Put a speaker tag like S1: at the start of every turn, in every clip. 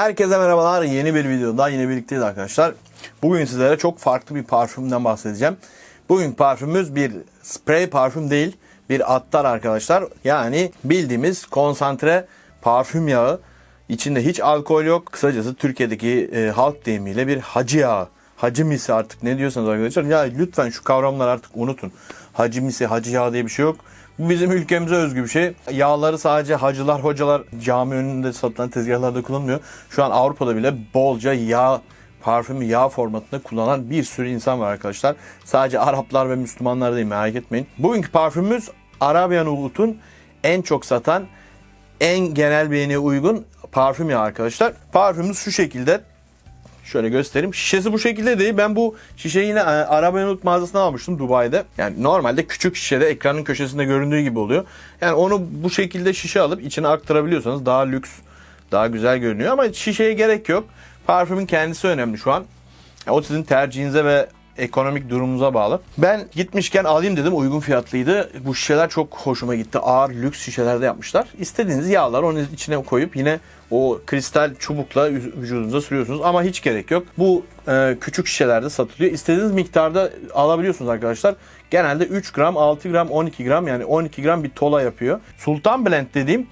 S1: Herkese merhabalar. Yeni bir videoda yine birlikteyiz arkadaşlar. Bugün sizlere çok farklı bir parfümden bahsedeceğim. Bugün parfümümüz bir sprey parfüm değil, bir attar arkadaşlar. Yani bildiğimiz konsantre parfüm yağı. İçinde hiç alkol yok. Kısacası Türkiye'deki e, halk deyimiyle bir hacı yağı. Hacı misi artık ne diyorsanız arkadaşlar. Ya lütfen şu kavramları artık unutun. Hacı misi, hacı yağı diye bir şey yok. Bu bizim ülkemize özgü bir şey. Yağları sadece hacılar, hocalar cami önünde satılan tezgahlarda kullanmıyor. Şu an Avrupa'da bile bolca yağ parfümü yağ formatında kullanan bir sürü insan var arkadaşlar. Sadece Araplar ve Müslümanlar değil merak etmeyin. Bugünkü parfümümüz Arabian Ulut'un en çok satan en genel beğeniye uygun parfüm yağı arkadaşlar. Parfümümüz şu şekilde. Şöyle göstereyim. Şişesi bu şekilde değil. Ben bu şişeyi yine e, Arabian Uluk mağazasından almıştım Dubai'de. Yani normalde küçük şişede ekranın köşesinde göründüğü gibi oluyor. Yani onu bu şekilde şişe alıp içine aktarabiliyorsanız daha lüks, daha güzel görünüyor. Ama şişeye gerek yok. Parfümün kendisi önemli şu an. O sizin tercihinize ve ekonomik durumunuza bağlı. Ben gitmişken alayım dedim uygun fiyatlıydı. Bu şişeler çok hoşuma gitti. Ağır lüks şişelerde yapmışlar. İstediğiniz yağlar onun içine koyup yine o kristal çubukla vücudunuza sürüyorsunuz ama hiç gerek yok. Bu e, küçük şişelerde satılıyor. İstediğiniz miktarda alabiliyorsunuz arkadaşlar. Genelde 3 gram, 6 gram, 12 gram yani 12 gram bir tola yapıyor. Sultan Blend dediğim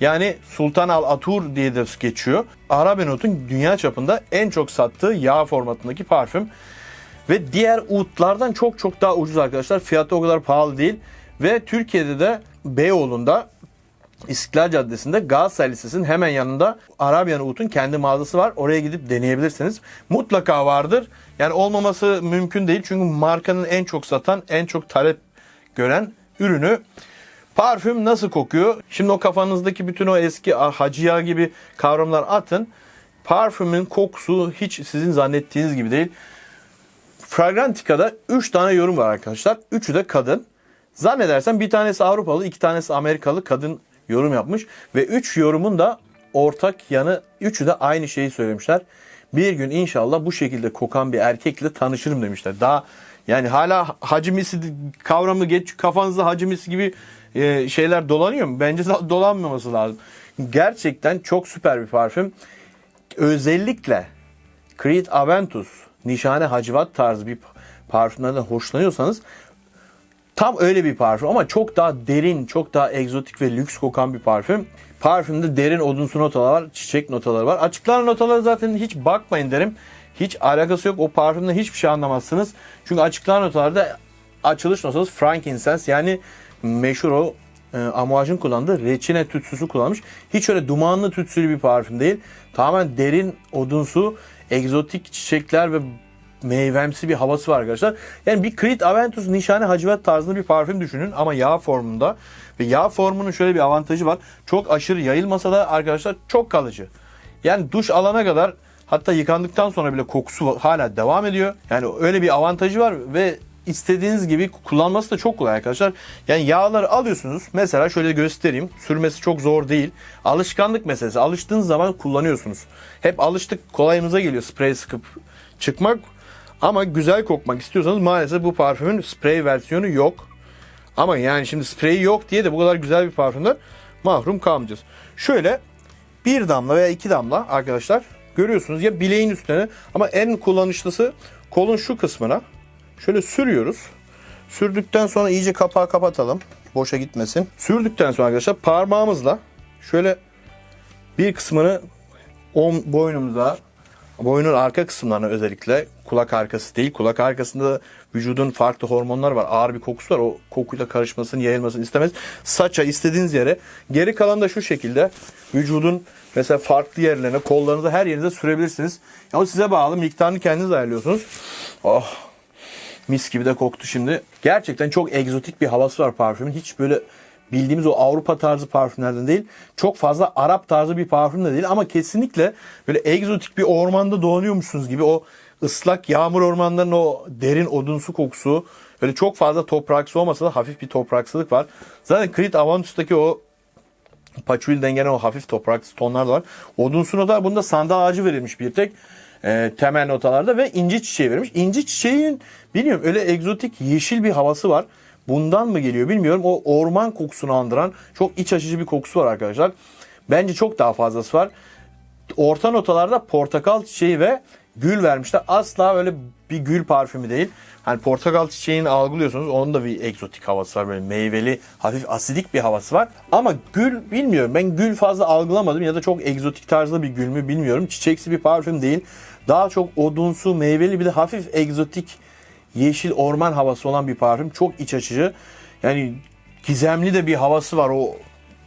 S1: yani Sultan Al Atur diye de geçiyor. Arabenot'un dünya çapında en çok sattığı yağ formatındaki parfüm. Ve diğer Ud'lardan çok çok daha ucuz arkadaşlar. Fiyatı o kadar pahalı değil. Ve Türkiye'de de Beyoğlu'nda İstiklal Caddesi'nde Galatasaray Lisesi'nin hemen yanında Arabian Ud'un kendi mağazası var. Oraya gidip deneyebilirsiniz. Mutlaka vardır. Yani olmaması mümkün değil. Çünkü markanın en çok satan, en çok talep gören ürünü. Parfüm nasıl kokuyor? Şimdi o kafanızdaki bütün o eski hacı yağı gibi kavramlar atın. Parfümün kokusu hiç sizin zannettiğiniz gibi değil. Fragrantica'da 3 tane yorum var arkadaşlar. Üçü de kadın. Zannedersem bir tanesi Avrupalı, iki tanesi Amerikalı kadın yorum yapmış. Ve 3 yorumun da ortak yanı, üçü de aynı şeyi söylemişler. Bir gün inşallah bu şekilde kokan bir erkekle tanışırım demişler. Daha yani hala hacimisi kavramı geç kafanızda hacimisi gibi e, şeyler dolanıyor mu? Bence dolanmaması lazım. Gerçekten çok süper bir parfüm. Özellikle Creed Aventus nişane hacivat tarzı bir parfümlerden hoşlanıyorsanız tam öyle bir parfüm ama çok daha derin, çok daha egzotik ve lüks kokan bir parfüm. Parfümde derin odunsu notalar var, çiçek notaları var. Açıklanan notaları zaten hiç bakmayın derim. Hiç alakası yok. O parfümden hiçbir şey anlamazsınız. Çünkü açıklanan notalarda açılış notası frankincense yani meşhur o e, amouage'ın kullandığı reçine tütsüsü kullanmış. Hiç öyle dumanlı tütsülü bir parfüm değil. Tamamen derin odunsu, egzotik çiçekler ve meyvemsi bir havası var arkadaşlar. Yani bir Creed Aventus nişane hacivat tarzında bir parfüm düşünün ama yağ formunda. Ve yağ formunun şöyle bir avantajı var. Çok aşırı yayılmasa da arkadaşlar çok kalıcı. Yani duş alana kadar hatta yıkandıktan sonra bile kokusu hala devam ediyor. Yani öyle bir avantajı var ve istediğiniz gibi kullanması da çok kolay arkadaşlar. Yani yağları alıyorsunuz. Mesela şöyle göstereyim. Sürmesi çok zor değil. Alışkanlık meselesi. Alıştığınız zaman kullanıyorsunuz. Hep alıştık kolayımıza geliyor sprey sıkıp çıkmak. Ama güzel kokmak istiyorsanız maalesef bu parfümün sprey versiyonu yok. Ama yani şimdi spreyi yok diye de bu kadar güzel bir parfümden mahrum kalmayacağız. Şöyle bir damla veya iki damla arkadaşlar görüyorsunuz ya bileğin üstüne ama en kullanışlısı kolun şu kısmına Şöyle sürüyoruz. Sürdükten sonra iyice kapağı kapatalım. Boşa gitmesin. Sürdükten sonra arkadaşlar parmağımızla şöyle bir kısmını om boynumuza, boynun arka kısımlarına özellikle kulak arkası değil. Kulak arkasında vücudun farklı hormonlar var. Ağır bir kokusu var. O kokuyla karışmasını, yayılmasını istemez. Saça istediğiniz yere. Geri kalan da şu şekilde vücudun mesela farklı yerlerine, kollarınıza her yerinize sürebilirsiniz. Ya o size bağlı. Miktarını kendiniz ayarlıyorsunuz. Oh Mis gibi de koktu şimdi. Gerçekten çok egzotik bir havası var parfümün. Hiç böyle bildiğimiz o Avrupa tarzı parfümlerden değil. Çok fazla Arap tarzı bir parfüm de değil ama kesinlikle böyle egzotik bir ormanda dolanıyormuşsunuz gibi o ıslak yağmur ormanlarının o derin odunsu kokusu böyle çok fazla topraksı olmasa da hafif bir topraksılık var. Zaten Creed Aventus'taki o Patchouli gene o hafif topraksı tonlar da var. Odunsu nota bunda sandal ağacı verilmiş bir tek e, temel notalarda ve inci çiçeği vermiş. İnci çiçeğinin bilmiyorum öyle egzotik yeşil bir havası var. Bundan mı geliyor bilmiyorum. O orman kokusunu andıran çok iç açıcı bir kokusu var arkadaşlar. Bence çok daha fazlası var. orta notalarda portakal çiçeği ve gül vermişler. Asla öyle bir gül parfümü değil. Hani portakal çiçeğini algılıyorsunuz. Onun da bir egzotik havası var. Böyle meyveli, hafif asidik bir havası var. Ama gül bilmiyorum. Ben gül fazla algılamadım ya da çok egzotik tarzda bir gül mü bilmiyorum. Çiçeksi bir parfüm değil. Daha çok odunsu, meyveli bir de hafif egzotik yeşil orman havası olan bir parfüm. Çok iç açıcı. Yani gizemli de bir havası var. O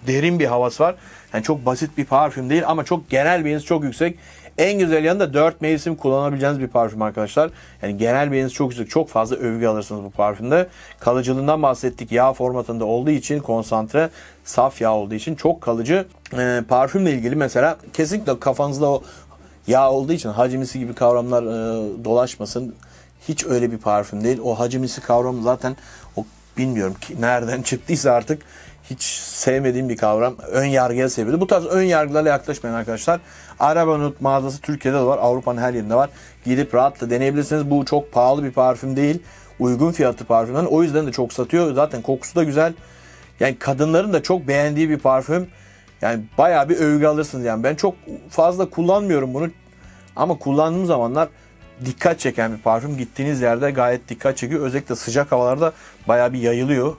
S1: derin bir havası var. Yani çok basit bir parfüm değil ama çok genel beğenisi çok yüksek. En güzel yanı da 4 mevsim kullanabileceğiniz bir parfüm arkadaşlar. Yani genel beğenisi çok yüksek. Çok fazla övgü alırsınız bu parfümde. Kalıcılığından bahsettik. Yağ formatında olduğu için konsantre, saf yağ olduğu için çok kalıcı. Ee, parfümle ilgili mesela kesinlikle kafanızda o yağ olduğu için hacimisi gibi kavramlar e, dolaşmasın. Hiç öyle bir parfüm değil. O hacimisi kavramı zaten o bilmiyorum ki nereden çıktıysa artık hiç sevmediğim bir kavram. Ön yargıya sebebi. Bu tarz ön yargılarla yaklaşmayın arkadaşlar. Arabanut mağazası Türkiye'de de var. Avrupa'nın her yerinde var. Gidip rahatla deneyebilirsiniz. Bu çok pahalı bir parfüm değil. Uygun fiyatlı parfümden. O yüzden de çok satıyor. Zaten kokusu da güzel. Yani kadınların da çok beğendiği bir parfüm. Yani bayağı bir övgü alırsınız yani. Ben çok fazla kullanmıyorum bunu. Ama kullandığım zamanlar dikkat çeken bir parfüm. Gittiğiniz yerde gayet dikkat çekiyor. Özellikle sıcak havalarda bayağı bir yayılıyor.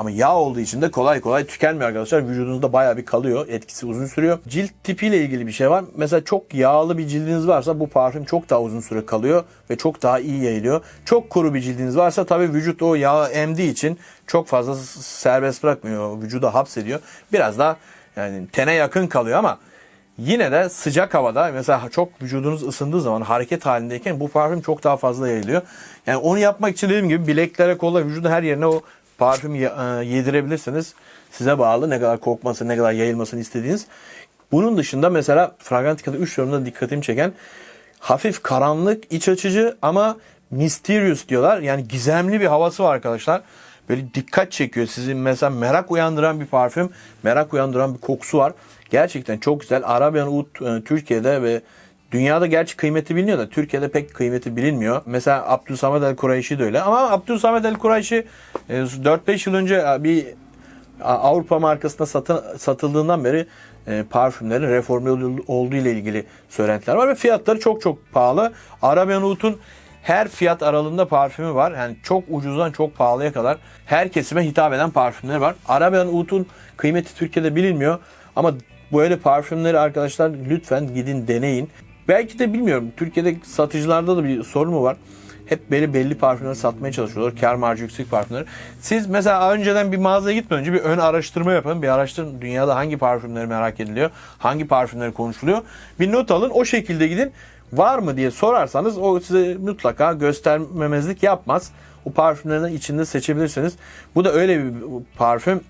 S1: Ama yağ olduğu için de kolay kolay tükenmiyor arkadaşlar. Vücudunuzda bayağı bir kalıyor. Etkisi uzun sürüyor. Cilt tipiyle ilgili bir şey var. Mesela çok yağlı bir cildiniz varsa bu parfüm çok daha uzun süre kalıyor ve çok daha iyi yayılıyor. Çok kuru bir cildiniz varsa tabii vücut o yağı emdiği için çok fazla serbest bırakmıyor. Vücuda hapsediyor. Biraz daha yani tene yakın kalıyor ama Yine de sıcak havada mesela çok vücudunuz ısındığı zaman hareket halindeyken bu parfüm çok daha fazla yayılıyor. Yani onu yapmak için dediğim gibi bileklere, kola, vücudun her yerine o parfümü ye- e, yedirebilirsiniz. Size bağlı ne kadar kokmasını, ne kadar yayılmasını istediğiniz. Bunun dışında mesela Fragrantica'da 3 yorumda dikkatimi çeken hafif karanlık, iç açıcı ama mysterious diyorlar. Yani gizemli bir havası var arkadaşlar. Böyle dikkat çekiyor. Sizin mesela merak uyandıran bir parfüm, merak uyandıran bir kokusu var. Gerçekten çok güzel. Arabian Oud e, Türkiye'de ve dünyada gerçi kıymeti biliniyor da Türkiye'de pek kıymeti bilinmiyor. Mesela Abdülsamed El Kureyşi de öyle. Ama Abdülsamed El Kureyşi e, 4-5 yıl önce e, bir Avrupa markasında satın, satıldığından beri e, parfümlerin reforme olduğu ile ilgili söylentiler var ve fiyatları çok çok pahalı. Arabian Oud'un her fiyat aralığında parfümü var. Yani çok ucuzdan çok pahalıya kadar her kesime hitap eden parfümler var. Arabian Oud'un kıymeti Türkiye'de bilinmiyor ama böyle parfümleri arkadaşlar lütfen gidin deneyin. Belki de bilmiyorum Türkiye'de satıcılarda da bir sorun mu var? Hep böyle belli parfümleri satmaya çalışıyorlar. Kar marjı yüksek parfümleri. Siz mesela önceden bir mağazaya gitmeden önce bir ön araştırma yapın. Bir araştırın dünyada hangi parfümleri merak ediliyor. Hangi parfümleri konuşuluyor. Bir not alın o şekilde gidin. Var mı diye sorarsanız o size mutlaka göstermemezlik yapmaz. O parfümlerin içinde seçebilirsiniz. Bu da öyle bir parfüm.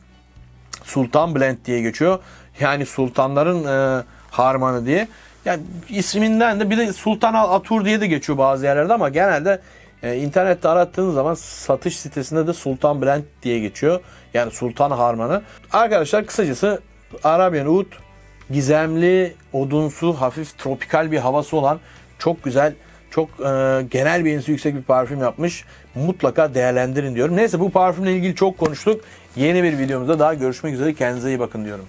S1: Sultan Blend diye geçiyor. Yani sultanların e, harmanı diye. Yani isminden de bir de Sultan Al Atur diye de geçiyor bazı yerlerde ama genelde e, internette arattığınız zaman satış sitesinde de Sultan Blend diye geçiyor. Yani Sultan Harmanı. Arkadaşlar kısacası Arabian Oud gizemli, odunsu, hafif tropikal bir havası olan çok güzel, çok e, genel beğenisi yüksek bir parfüm yapmış. Mutlaka değerlendirin diyorum. Neyse bu parfümle ilgili çok konuştuk. Yeni bir videomuzda daha görüşmek üzere. Kendinize iyi bakın diyorum.